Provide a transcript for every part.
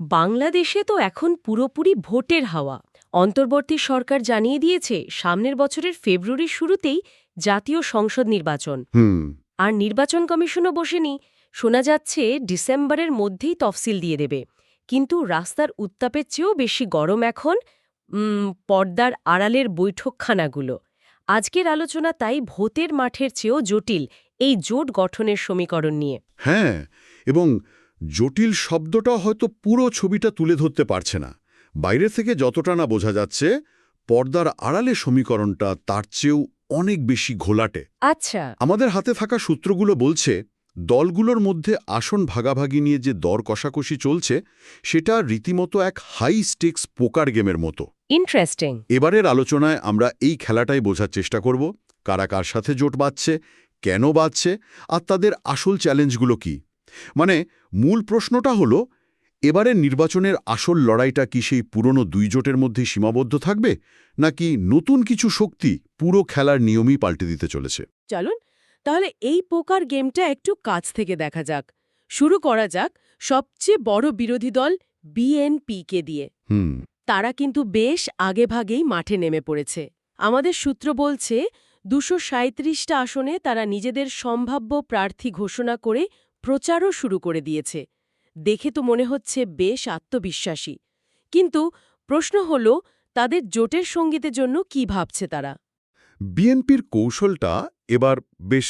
বাংলাদেশে তো এখন পুরোপুরি ভোটের হাওয়া। অন্তর্বর্তী সরকার জানিয়ে দিয়েছে সামনের বছরের ফেব্রুয়ারির শুরুতেই জাতীয় সংসদ নির্বাচন। আর নির্বাচন কমিশনও বসেনি। শোনা যাচ্ছে ডিসেম্বরের মধ্যেই তফসিল দিয়ে দেবে। কিন্তু রাস্তার উত্তাপের চেয়েও বেশি গরম এখন পর্দার আড়ালের বৈঠকখানাগুলো। আজকের আলোচনা তাই ভোটের মাঠের চেয়েও জটিল এই জোট গঠনের সমীকরণ নিয়ে। হ্যাঁ এবং জটিল শব্দটা হয়তো পুরো ছবিটা তুলে ধরতে পারছে না। বাইরে থেকে যতটা না বোঝা যাচ্ছে পর্দার আড়ালে সমীকরণটা তার চেয়েও অনেক বেশি ঘোলাটে। আচ্ছা। আমাদের হাতে থাকা সূত্রগুলো বলছে দলগুলোর মধ্যে আসন ভাগাভাগি নিয়ে যে দর কষাকষি চলছে সেটা রীতিমতো এক হাই স্টেক্স পোকার গেমের মতো। ইন্টারেস্টিং। এবারের আলোচনায় আমরা এই খেলাটাই বোঝার চেষ্টা করব কারা কার সাথে জোট বাঁধছে কেন বাঁধছে আর তাদের আসল চ্যালেঞ্জগুলো কি। মানে মূল প্রশ্নটা হলো এবারের নির্বাচনের আসল লড়াইটা কি সেই পুরনো দুই জোটের মধ্যে সীমাবদ্ধ থাকবে নাকি নতুন কিছু শক্তি পুরো খেলার নিয়মই পাল্টে দিতে চলেছে? চলুন তাহলে এই পোকার গেমটা একটু কাছ থেকে দেখা যাক। শুরু করা যাক সবচেয়ে বড় বিরোধী দল বিএনপিকে দিয়ে। হুম। তারা কিন্তু বেশ আগেভাগেই মাঠে নেমে পড়েছে। আমাদের সূত্র বলছে দুশো সাঁত্রিশটা আসনে তারা নিজেদের সম্ভাব্য প্রার্থী ঘোষণা করে প্রচারও শুরু করে দিয়েছে। দেখে তো মনে হচ্ছে বেশ আত্মবিশ্বাসী। কিন্তু প্রশ্ন হল তাদের জোটের সঙ্গীতের জন্য কি ভাবছে তারা? বিএনপির কৌশলটা এবার বেশ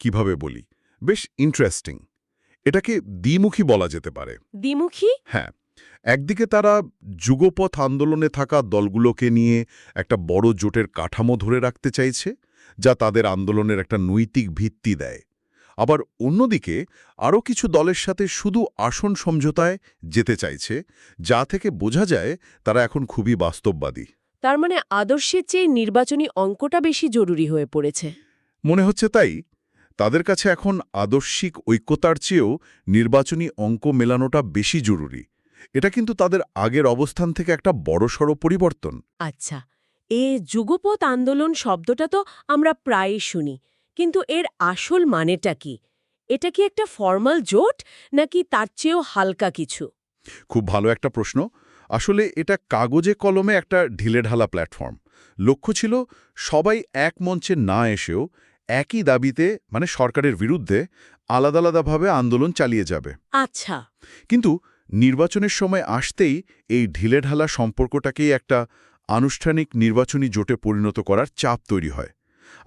কীভাবে বলি বেশ ইন্টারেস্টিং এটাকে দ্বিমুখী বলা যেতে পারে। দ্বিমুখী? হ্যাঁ একদিকে তারা যুগপথ আন্দোলনে থাকা দলগুলোকে নিয়ে একটা বড় জোটের কাঠামো ধরে রাখতে চাইছে যা তাদের আন্দোলনের একটা নৈতিক ভিত্তি দেয়। আবার অন্যদিকে আরও কিছু দলের সাথে শুধু আসন সমঝোতায় যেতে চাইছে যা থেকে বোঝা যায় তারা এখন খুবই বাস্তববাদী। তার মানে আদর্শের চেয়ে নির্বাচনী অঙ্কটা বেশি জরুরি হয়ে পড়েছে। মনে হচ্ছে তাই। তাদের কাছে এখন আদর্শিক ঐক্যতার চেয়েও নির্বাচনী অঙ্ক মেলানোটা বেশি জরুরি। এটা কিন্তু তাদের আগের অবস্থান থেকে একটা বড়সড় পরিবর্তন। আচ্ছা এ যুগপথ আন্দোলন শব্দটা তো আমরা প্রায়ই শুনি। কিন্তু এর আসল মানেটা কি? এটা কি একটা ফর্মাল জোট নাকি তার চেয়েও হালকা কিছু? খুব ভালো একটা প্রশ্ন। আসলে এটা কাগজে কলমে একটা ঢিলেঢালা প্ল্যাটফর্ম। লক্ষ্য ছিল সবাই এক মঞ্চে না এসেও একই দাবিতে মানে সরকারের বিরুদ্ধে আলাদা আলাদাভাবে আন্দোলন চালিয়ে যাবে। আচ্ছা। কিন্তু নির্বাচনের সময় আসতেই এই ঢিলেঢালা সম্পর্কটাকেই একটা আনুষ্ঠানিক নির্বাচনী জোটে পরিণত করার চাপ তৈরি হয়।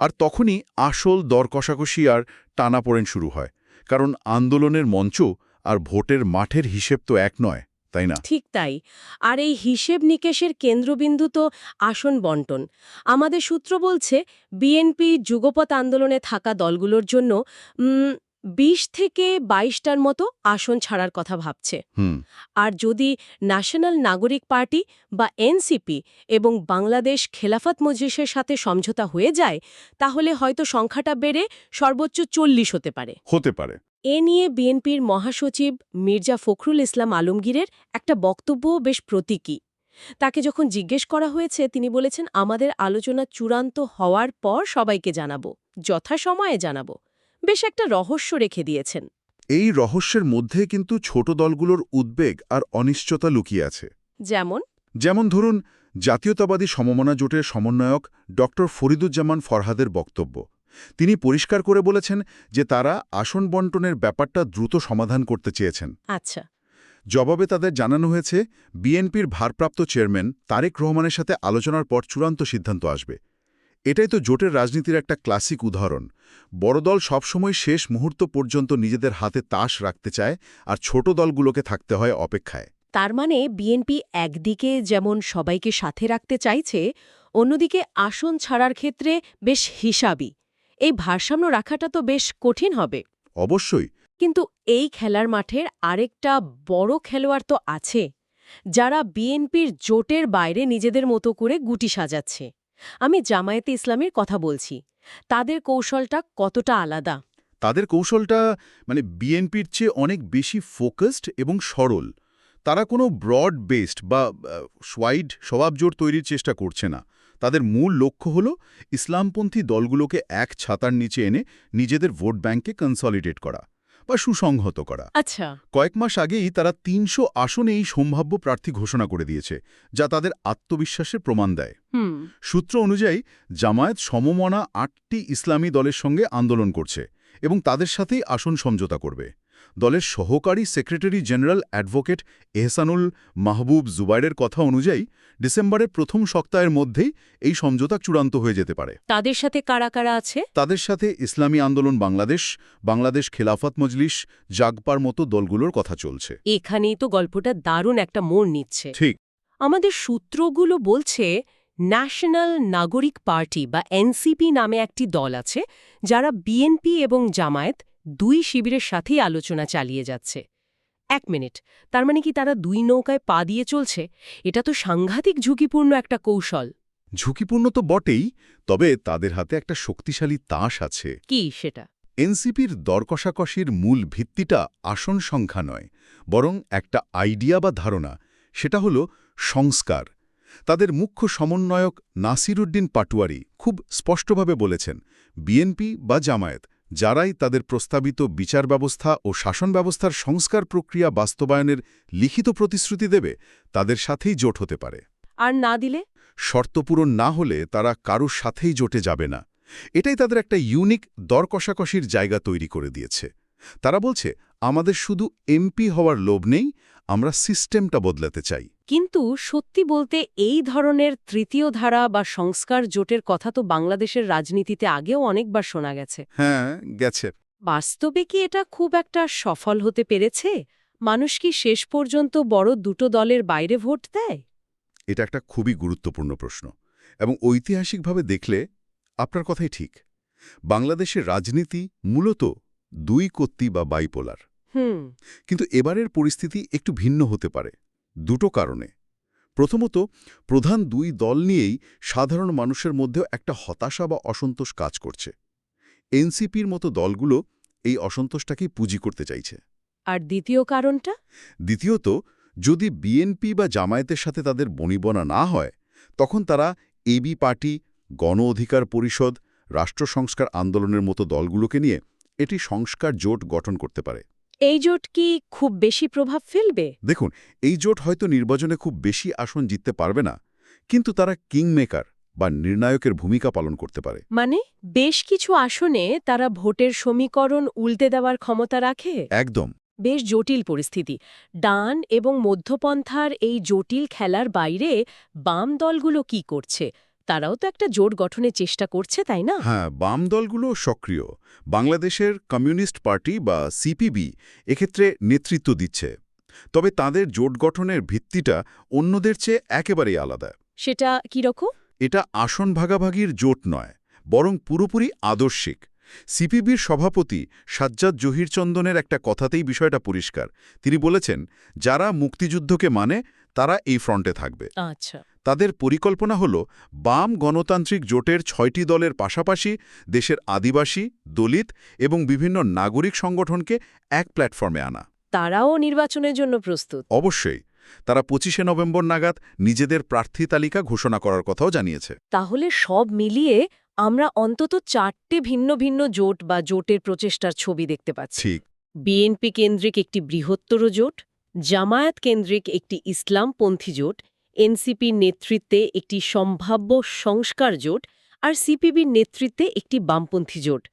আর তখনই আসল দর কষাকষি আর টানাপোড়েন শুরু হয়, কারণ আন্দোলনের মঞ্চ আর ভোটের মাঠের হিসেব তো এক নয়, তাই না? ঠিক তাই। আর এই হিসেব নিকেশের কেন্দ্রবিন্দু তো আসন বন্টন। আমাদের সূত্র বলছে, বিএনপি যুগপথ আন্দোলনে থাকা দলগুলোর জন্য বিশ থেকে বাইশটার মতো আসন ছাড়ার কথা ভাবছে। আর যদি ন্যাশনাল নাগরিক পার্টি বা এনসিপি এবং বাংলাদেশ খেলাফত মজলিসের সাথে সমঝোতা হয়ে যায় তাহলে হয়তো সংখ্যাটা বেড়ে সর্বোচ্চ চল্লিশ হতে পারে। হতে পারে। এ নিয়ে বিএনপির মহাসচিব মির্জা ফখরুল ইসলাম আলমগীরের একটা বক্তব্যও বেশ প্রতীকী। তাকে যখন জিজ্ঞেস করা হয়েছে তিনি বলেছেন আমাদের আলোচনা চূড়ান্ত হওয়ার পর সবাইকে জানাব যথাসময়ে জানাব। বেশ একটা রহস্য রেখে দিয়েছেন। এই রহস্যের মধ্যে কিন্তু ছোট দলগুলোর উদ্বেগ আর অনিশ্চয়তা লুকিয়ে আছে। যেমন? যেমন ধরুন জাতীয়তাবাদী সমমনা জোটের সমন্বয়ক ড ফরিদুজ্জামান ফরহাদের বক্তব্য। তিনি পরিষ্কার করে বলেছেন যে তারা আসন বন্টনের ব্যাপারটা দ্রুত সমাধান করতে চেয়েছেন। আচ্ছা। জবাবে তাদের জানানো হয়েছে বিএনপির ভারপ্রাপ্ত চেয়ারম্যান তারেক রহমানের সাথে আলোচনার পর চূড়ান্ত সিদ্ধান্ত আসবে। এটাই তো জোটের রাজনীতির একটা ক্লাসিক উদাহরণ। বড় দল সবসময় শেষ মুহূর্ত পর্যন্ত নিজেদের হাতে তাস রাখতে চায় আর ছোট দলগুলোকে থাকতে হয় অপেক্ষায়। তার মানে বিএনপি একদিকে যেমন সবাইকে সাথে রাখতে চাইছে অন্যদিকে আসন ছাড়ার ক্ষেত্রে বেশ হিসাবই এই ভারসাম্য রাখাটা তো বেশ কঠিন হবে। অবশ্যই। কিন্তু এই খেলার মাঠের আরেকটা বড় খেলোয়াড় তো আছে যারা বিএনপির জোটের বাইরে নিজেদের মতো করে গুটি সাজাচ্ছে। আমি জামায়াতে ইসলামের কথা বলছি। তাদের কৌশলটা কতটা আলাদা? তাদের কৌশলটা মানে বিএনপির চেয়ে অনেক বেশি ফোকাসড এবং সরল। তারা কোনো ব্রড বেসড বা সোয়াইড স্বভাবজোর তৈরির চেষ্টা করছে না। তাদের মূল লক্ষ্য হল ইসলামপন্থী দলগুলোকে এক ছাতার নিচে এনে নিজেদের ভোট ব্যাংকে কনসলিডেট করা। বা সুসংহত করা। আচ্ছা। কয়েক মাস আগেই তারা তিনশো আসনে এই সম্ভাব্য প্রার্থী ঘোষণা করে দিয়েছে যা তাদের আত্মবিশ্বাসের প্রমাণ দেয়। সূত্র অনুযায়ী জামায়াত সমমনা আটটি ইসলামী দলের সঙ্গে আন্দোলন করছে এবং তাদের সাথেই আসন সমঝোতা করবে। দলের সহকারী secretary general advocate Ehsanul Mahbub জুবাইরের কথা অনুযায়ী ডিসেম্বরের প্রথম সপ্তাহের মধ্যেই এই সমঝোতা চূড়ান্ত হয়ে যেতে পারে। তাদের সাথে কারা কারা আছে? তাদের সাথে ইসলামী আন্দোলন বাংলাদেশ বাংলাদেশ খেলাফত মজলিস জাগপার মতো দলগুলোর কথা চলছে। এখানেই তো গল্পটা দারুণ একটা মোড় নিচ্ছে। ঠিক। আমাদের সূত্রগুলো বলছে ন্যাশনাল নাগরিক পার্টি বা এনসিপি নামে একটি দল আছে যারা বিএনপি এবং জামায়াত দুই শিবিরের সাথেই আলোচনা চালিয়ে যাচ্ছে। এক মিনিট তার মানে কি তারা দুই নৌকায় পা দিয়ে চলছে? এটা তো সাংঘাতিক ঝুঁকিপূর্ণ একটা কৌশল। ঝুঁকিপূর্ণ তো বটেই তবে তাদের হাতে একটা শক্তিশালী তাস আছে। কি সেটা? এনসিপির দরকষাকষির মূল ভিত্তিটা আসন সংখ্যা নয় বরং একটা আইডিয়া বা ধারণা সেটা হল সংস্কার। তাদের মুখ্য সমন্বয়ক নাসিরুদ্দিন পাটুয়ারি খুব স্পষ্টভাবে বলেছেন বিএনপি বা জামায়াত যারাই তাদের প্রস্তাবিত বিচার ব্যবস্থা ও শাসন ব্যবস্থার সংস্কার প্রক্রিয়া বাস্তবায়নের লিখিত প্রতিশ্রুতি দেবে তাদের সাথেই জোট হতে পারে। আর না দিলে? শর্ত পূরণ না হলে তারা কারোর সাথেই জোটে যাবে না। এটাই তাদের একটা ইউনিক দর কষাকষির জায়গা তৈরি করে দিয়েছে। তারা বলছে আমাদের শুধু এমপি হওয়ার লোভ নেই আমরা সিস্টেমটা বদলাতে চাই। কিন্তু সত্যি বলতে এই ধরনের তৃতীয় ধারা বা সংস্কার জোটের কথা তো বাংলাদেশের রাজনীতিতে আগেও অনেকবার শোনা গেছে। হ্যাঁ গেছে। বাস্তবে কি এটা খুব একটা সফল হতে পেরেছে? মানুষ কি শেষ পর্যন্ত বড় দুটো দলের বাইরে ভোট দেয়? এটা একটা খুবই গুরুত্বপূর্ণ প্রশ্ন। এবং ঐতিহাসিকভাবে দেখলে আপনার কথাই ঠিক। বাংলাদেশের রাজনীতি মূলত দুই কত্তি বা বাইপোলার হুম। কিন্তু এবারের পরিস্থিতি একটু ভিন্ন হতে পারে দুটো কারণে। প্রথমত প্রধান দুই দল নিয়েই সাধারণ মানুষের মধ্যেও একটা হতাশা বা অসন্তোষ কাজ করছে। এনসিপির মতো দলগুলো এই অসন্তোষটাকেই পুঁজি করতে চাইছে। আর দ্বিতীয় কারণটা? দ্বিতীয়ত যদি বিএনপি বা জামায়াতের সাথে তাদের বনিবনা না হয় তখন তারা এবি পার্টি গণ অধিকার পরিষদ রাষ্ট্র সংস্কার আন্দোলনের মতো দলগুলোকে নিয়ে এটি সংস্কার জোট গঠন করতে পারে। এই জোট কি খুব বেশি প্রভাব ফেলবে? দেখুন এই জোট হয়তো নির্বাচনে খুব বেশি আসন জিততে পারবে না কিন্তু তারা কিংমেকার বা নির্ণায়কের ভূমিকা পালন করতে পারে। মানে বেশ কিছু আসনে তারা ভোটের সমীকরণ উল্টে দেওয়ার ক্ষমতা রাখে? একদম। বেশ জটিল পরিস্থিতি। ডান এবং মধ্যপন্থার এই জটিল খেলার বাইরে বাম দলগুলো কি করছে? তারাও তো একটা জোট গঠনের চেষ্টা করছে তাই না? হ্যাঁ বাম দলগুলো সক্রিয়। বাংলাদেশের কমিউনিস্ট পার্টি বা সিপিবি এক্ষেত্রে নেতৃত্ব দিচ্ছে। তবে তাদের জোট গঠনের ভিত্তিটা অন্যদের চেয়ে একেবারেই আলাদা। সেটা কীরকম এটা আসন ভাগাভাগির জোট নয় বরং পুরোপুরি আদর্শিক। সিপিবির সভাপতি সাজ্জাদ জহিরচন্দনের একটা কথাতেই বিষয়টা পরিষ্কার। তিনি বলেছেন যারা মুক্তিযুদ্ধকে মানে তারা এই ফ্রন্টে থাকবে। আচ্ছা। তাদের পরিকল্পনা হল বাম গণতান্ত্রিক জোটের ছয়টি দলের পাশাপাশি দেশের আদিবাসী দলিত এবং বিভিন্ন নাগরিক সংগঠনকে এক প্ল্যাটফর্মে আনা। তারাও নির্বাচনের জন্য প্রস্তুত। অবশ্যই। তারা পঁচিশে নভেম্বর নাগাদ নিজেদের প্রার্থী তালিকা ঘোষণা করার কথাও জানিয়েছে। তাহলে সব মিলিয়ে আমরা অন্তত চারটে ভিন্ন ভিন্ন জোট বা জোটের প্রচেষ্টার ছবি দেখতে পাচ্ছি। বিএনপি কেন্দ্রিক একটি বৃহত্তর জোট জামায়াত কেন্দ্রিক একটি ইসলামপন্থী জোট এনসিপির নেতৃত্বে একটি সম্ভাব্য সংস্কার জোট আর সিপিবির নেতৃত্বে একটি বামপন্থী জোট।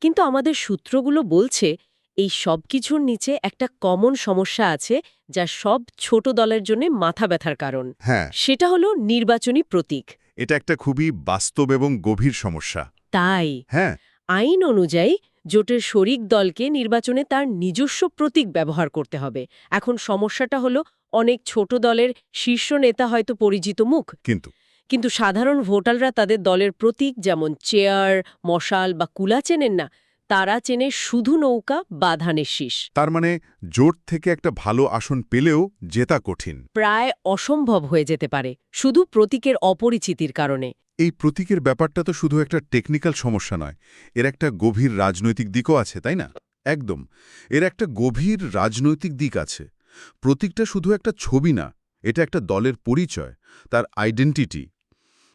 কিন্তু আমাদের সূত্রগুলো বলছে এই সব কিছুর নিচে একটা কমন সমস্যা আছে যা সব ছোট দলের জন্য মাথা ব্যথার কারণ। হ্যাঁ। সেটা হলো নির্বাচনী প্রতীক। এটা একটা খুবই বাস্তব এবং গভীর সমস্যা। তাই। হ্যাঁ। আইন অনুযায়ী জোটের শরিক দলকে নির্বাচনে তার নিজস্ব প্রতীক ব্যবহার করতে হবে। এখন সমস্যাটা হলো অনেক ছোট দলের শীর্ষ নেতা হয়তো পরিচিত মুখ। কিন্তু? কিন্তু সাধারণ ভোটাররা তাদের দলের প্রতীক যেমন চেয়ার মশাল বা কুলা চেনেন না। তারা চেনে শুধু নৌকা বা ধানের শীষ। তার মানে জোট থেকে একটা ভালো আসন পেলেও জেতা কঠিন। প্রায় অসম্ভব হয়ে যেতে পারে শুধু প্রতীকের অপরিচিতির কারণে। এই প্রতীকের ব্যাপারটা তো শুধু একটা টেকনিক্যাল সমস্যা নয় এর একটা গভীর রাজনৈতিক দিকও আছে তাই না? একদম এর একটা গভীর রাজনৈতিক দিক আছে। প্রতীকটা শুধু একটা ছবি না এটা একটা দলের পরিচয় তার আইডেন্টিটি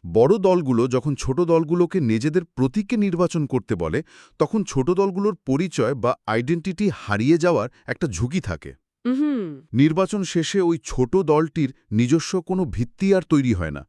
বড় দলগুলো যখন ছোট দলগুলোকে নিজেদের প্রতীককে নির্বাচন করতে বলে তখন ছোট দলগুলোর পরিচয় বা আইডেন্টিটি হারিয়ে যাওয়ার একটা ঝুঁকি থাকে। নির্বাচন শেষে ওই ছোট দলটির নিজস্ব কোনো ভিত্তি আর তৈরি হয় না।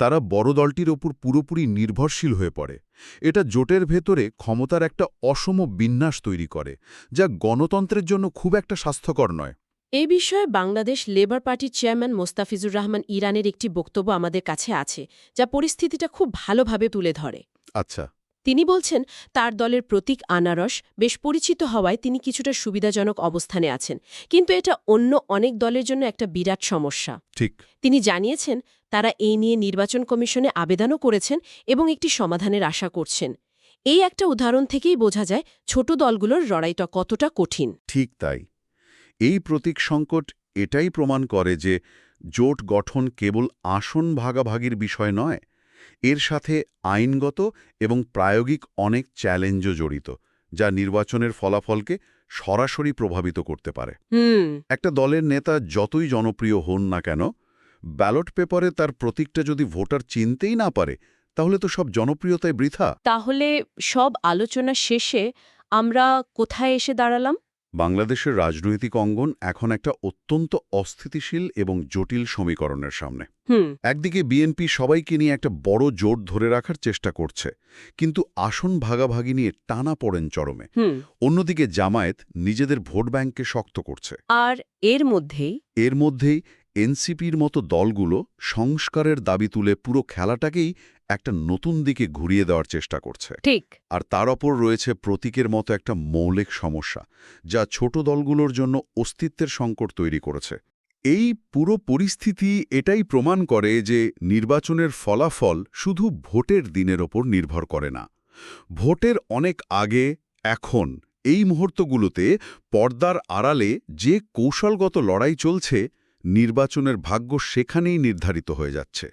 তারা বড় দলটির ওপর পুরোপুরি নির্ভরশীল হয়ে পড়ে। এটা জোটের ভেতরে ক্ষমতার একটা অসম বিন্যাস তৈরি করে যা গণতন্ত্রের জন্য খুব একটা স্বাস্থ্যকর নয়। এই বিষয়ে বাংলাদেশ লেবার পার্টির চেয়ারম্যান মোস্তাফিজুর রহমান ইরানের একটি বক্তব্য আমাদের কাছে আছে যা পরিস্থিতিটা খুব ভালোভাবে তুলে ধরে। আচ্ছা। তিনি বলছেন তার দলের প্রতীক আনারস বেশ পরিচিত হওয়ায় তিনি কিছুটা সুবিধাজনক অবস্থানে আছেন কিন্তু এটা অন্য অনেক দলের জন্য একটা বিরাট সমস্যা। ঠিক। তিনি জানিয়েছেন তারা এই নিয়ে নির্বাচন কমিশনে আবেদনও করেছেন এবং একটি সমাধানের আশা করছেন। এই একটা উদাহরণ থেকেই বোঝা যায় ছোট দলগুলোর লড়াইটা কতটা কঠিন। ঠিক তাই। এই প্রতীক সংকট এটাই প্রমাণ করে যে জোট গঠন কেবল আসন ভাগাভাগির বিষয় নয় এর সাথে আইনগত এবং প্রায়োগিক অনেক চ্যালেঞ্জও জড়িত যা নির্বাচনের ফলাফলকে সরাসরি প্রভাবিত করতে পারে। একটা দলের নেতা যতই জনপ্রিয় হন না কেন ব্যালট পেপারে তার প্রতীকটা যদি ভোটার চিনতেই না পারে তাহলে তো সব জনপ্রিয়তায় বৃথা। তাহলে সব আলোচনা শেষে আমরা কোথায় এসে দাঁড়ালাম? বাংলাদেশের রাজনৈতিক অঙ্গন এখন একটা অত্যন্ত অস্থিতিশীল এবং জটিল সমীকরণের সামনে। একদিকে বিএনপি সবাইকে নিয়ে একটা বড় জোট ধরে রাখার চেষ্টা করছে কিন্তু আসন ভাগাভাগি নিয়ে টানা পড়েন চরমে। অন্যদিকে জামায়াত নিজেদের ভোট ব্যাংককে শক্ত করছে। আর এর মধ্যেই এর মধ্যেই এনসিপির মতো দলগুলো সংস্কারের দাবি তুলে পুরো খেলাটাকেই একটা নতুন দিকে ঘুরিয়ে দেওয়ার চেষ্টা করছে। ঠিক। আর তার ওপর রয়েছে প্রতীকের মতো একটা মৌলিক সমস্যা যা ছোট দলগুলোর জন্য অস্তিত্বের সংকট তৈরি করেছে। এই পুরো পরিস্থিতি এটাই প্রমাণ করে যে নির্বাচনের ফলাফল শুধু ভোটের দিনের ওপর নির্ভর করে না। ভোটের অনেক আগে এখন এই মুহূর্তগুলোতে পর্দার আড়ালে যে কৌশলগত লড়াই চলছে নির্বাচনের ভাগ্য সেখানেই নির্ধারিত হয়ে যাচ্ছে।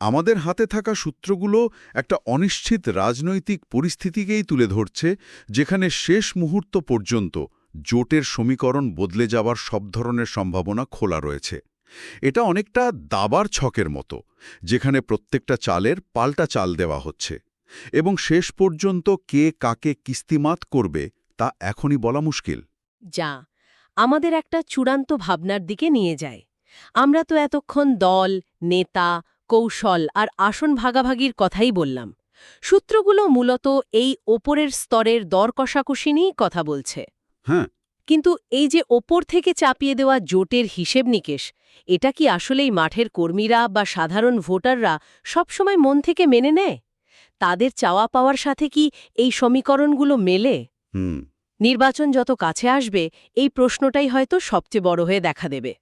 আমাদের হাতে থাকা সূত্রগুলো একটা অনিশ্চিত রাজনৈতিক পরিস্থিতিকেই তুলে ধরছে যেখানে শেষ মুহূর্ত পর্যন্ত জোটের সমীকরণ বদলে যাওয়ার সব ধরনের সম্ভাবনা খোলা রয়েছে। এটা অনেকটা দাবার ছকের মতো যেখানে প্রত্যেকটা চালের পাল্টা চাল দেওয়া হচ্ছে। এবং শেষ পর্যন্ত কে কাকে কিস্তিমাত করবে তা এখনই বলা মুশকিল। যা আমাদের একটা চূড়ান্ত ভাবনার দিকে নিয়ে যায়। আমরা তো এতক্ষণ দল নেতা কৌশল আর আসন ভাগাভাগির কথাই বললাম। সূত্রগুলো মূলত এই ওপরের স্তরের দর কষাকষি নিয়েই কথা বলছে। হ্যাঁ। কিন্তু এই যে ওপর থেকে চাপিয়ে দেওয়া জোটের হিসেব নিকেশ এটা কি আসলেই মাঠের কর্মীরা বা সাধারণ ভোটাররা সবসময় মন থেকে মেনে নেয়? তাদের চাওয়া পাওয়ার সাথে কি এই সমীকরণগুলো মেলে? হুম। নির্বাচন যত কাছে আসবে এই প্রশ্নটাই হয়তো সবচেয়ে বড় হয়ে দেখা দেবে।